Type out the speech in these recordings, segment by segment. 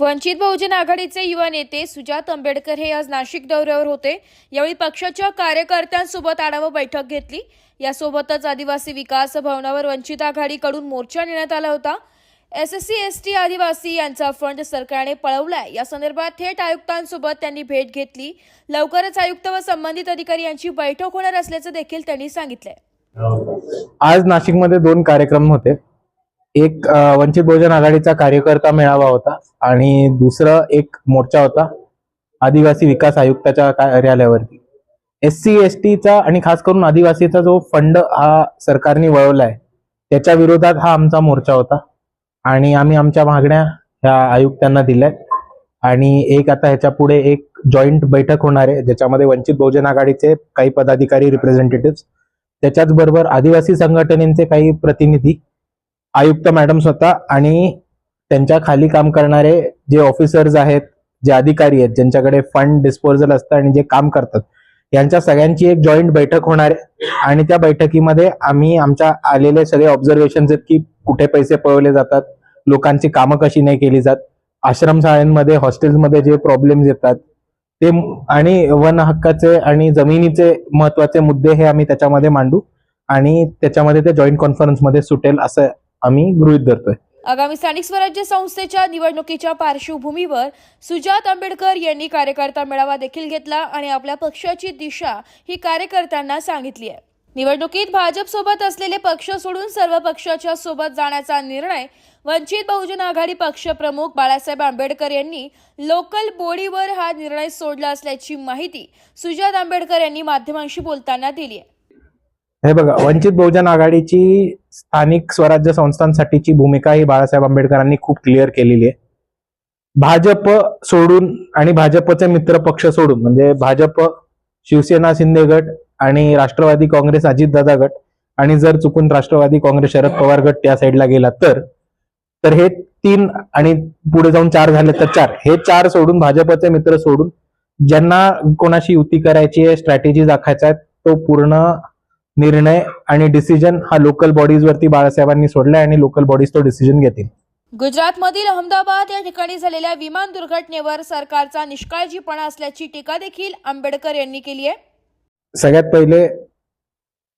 वंचित बहुजन आघाडीचे युवा नेते सुजात आंबेडकर हे आज नाशिक दौऱ्यावर होते. यावेळी पक्षाच्या कार्यकर्त्यांसोबत आढावा बैठक घेतली. यासोबतच आदिवासी विकास भवनावर वंचित आघाडीकडून मोर्चा नेण्यात आला होता. S S C S T आदिवासी यांचा फंड सरकारने पळवलाय. या संदर्भात थेट आयुक्तांसोबत त्यांनी भेट घेतली. लवकरच आयुक्त व संबंधित अधिकारी यांची बैठक होणार असल्याचं देखील त्यांनी सांगितलंय. आज नाशिकमध्ये दोन कार्यक्रम होते. एक वंचित बहुजन आघाडीचा कार्यकर्ता मेळावा होता आणि दुसरं एक मोर्चा होता आदिवासी विकास आयुक्ताच्या कार्यालयावरती. एस सी एस टीचा आणि खास करून आदिवासीचा जो फंड हा सरकारने वळवलाय त्याच्या विरोधात हा आमचा मोर्चा होता आणि आम्ही आमच्या मागण्या ह्या आयुक्तांना दिल्या आणि एक आता ह्याच्या पुढे एक जॉईंट बैठक होणार आहे ज्याच्यामध्ये वंचित बहुजन आघाडीचे काही पदाधिकारी रिप्रेझेंटेटिव्ह त्याच्याच बरोबर आदिवासी संघटनेचे काही प्रतिनिधी आयुक्त मॅडम स्वतः आणि त्यांच्या खाली काम करणारे जे ऑफिसर्स आहेत जे अधिकारी आहेत ज्यांच्याकडे फंड डिस्पोजल असतं आणि जे काम करतात यांच्या सगळ्यांची एक जॉईंट बैठक होणार आहे. आणि त्या बैठकीमध्ये आम्ही आमच्या आलेले सगळे ऑब्झर्वेशन आहेत की कुठे पैसे पळवले जातात लोकांची कामं कशी नाही केली जात आश्रमशाळांमध्ये हॉस्टेल्समध्ये जे प्रॉब्लेम्स येतात ते आणि वन हक्काचे आणि जमिनीचे महत्त्वाचे मुद्दे हे आम्ही त्याच्यामध्ये मांडू आणि त्याच्यामध्ये ते जॉईंट कॉन्फरन्समध्ये सुटेल असं आम्ही गृहित धरतोय. आगामी स्थानिक स्वराज्य संस्थेच्या निवडणुकीच्या पार्श्वभूमीवर सुजात आंबेडकर यांनी कार्यकर्ता मेळावा देखील घेतला आणि आपल्या पक्षाची दिशा ही कार्यकर्त्यांना सांगितली आहे. निवडणुकीत भाजप सोबत असलेले पक्ष सोडून सर्व पक्षाच्या सोबत जाण्याचा निर्णय वंचित बहुजन आघाडी पक्षप्रमुख बाळासाहेब आंबेडकर यांनी लोकल बॉडीवर हा निर्णय सोडला असल्याची माहिती सुजात आंबेडकर यांनी माध्यमांशी बोलताना दिली आहे. हे बघा वंचित बहुजन आघाडीची स्थानिक स्वराज्य संस्थांसाठीची भूमिका ही बाळासाहेब आंबेडकरांनी खूप क्लिअर केलेली आहे. भाजप सोडून आणि भाजपचे मित्र पक्ष सोडून म्हणजे भाजप शिवसेना शिंदे गट आणि राष्ट्रवादी काँग्रेस अजितदादा गट आणि जर चुकून राष्ट्रवादी काँग्रेस शरद पवार गट त्या साईडला गेला तर तर हे तीन आणि पुढे जाऊन चार झाले तर चार. हे चार सोडून भाजपचे मित्र सोडून ज्यांना कोणाशी युती करायची आहे स्ट्रॅटेजी दाखायचा आहे तो पूर्ण निर्णय आणि डिसिजन हा लोकल बॉडीज वरती बाळासाहेबांनी सोडलाय आणि लोकल बॉडीज तो डिसिजन घेतील. गुजरातमधील अहमदाबाद या ठिकाणी झालेल्या विमान दुर्घटनेवर सरकारचा निष्काळजीपणा असल्याची टीका देखील आंबेडकर यांनी केली आहे. सगळ्यात पहिले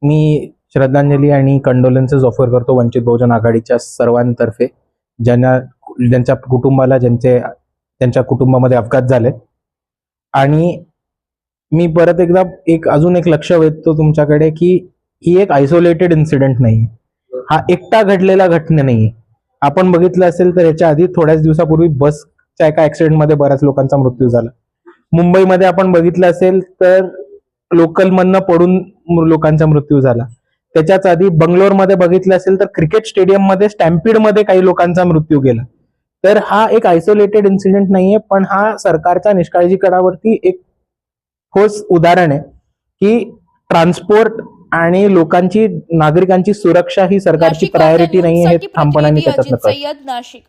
मी श्रद्धांजली आणि कंडोलन्सेस ऑफर करतो वंचित बहुजन आघाडीच्या सर्वांतर्फे ज्यांना ज्यांच्या कुटुंबाला ज्यांचे त्यांच्या कुटुंबामध्ये अपघात झाले. आणि मी परत एकदा एक अजून एक लक्ष वेधतो तुमच्याकडे की ही एक आयसोलेटेड इन्सिडेंट नाही हा एकटा घडलेला घटना नाही आपण बघितलं असेल तर याच्या आधी थोड्याच दिवसापूर्वी बसच्या एका ऍक्सिडेंटमध्ये बऱ्याच लोकांचा मृत्यू झाला. मुंबईमध्ये आपण बघितलं असेल तर लोकलमधनं पडून लोकांचा मृत्यू झाला. त्याच्याच आधी बंगलोरमध्ये बघितलं असेल तर क्रिकेट स्टेडियममध्ये स्टॅम्पीडमध्ये काही लोकांचा मृत्यू गेला. तर हा एक आयसोलेटेड इन्सिडेंट नाहीये पण हा सरकारच्या निष्काळजीपणावरती एक ठोस उदाहरण आहे की ट्रान्सपोर्ट आणि लोकांची नागरिकांची सुरक्षा ही सरकारची प्रायोरिटी नाहीये हे न्यूजसाठी ठामपणाने प्रतिनिधी त्याच्यात अजित सय्यद नाशिक?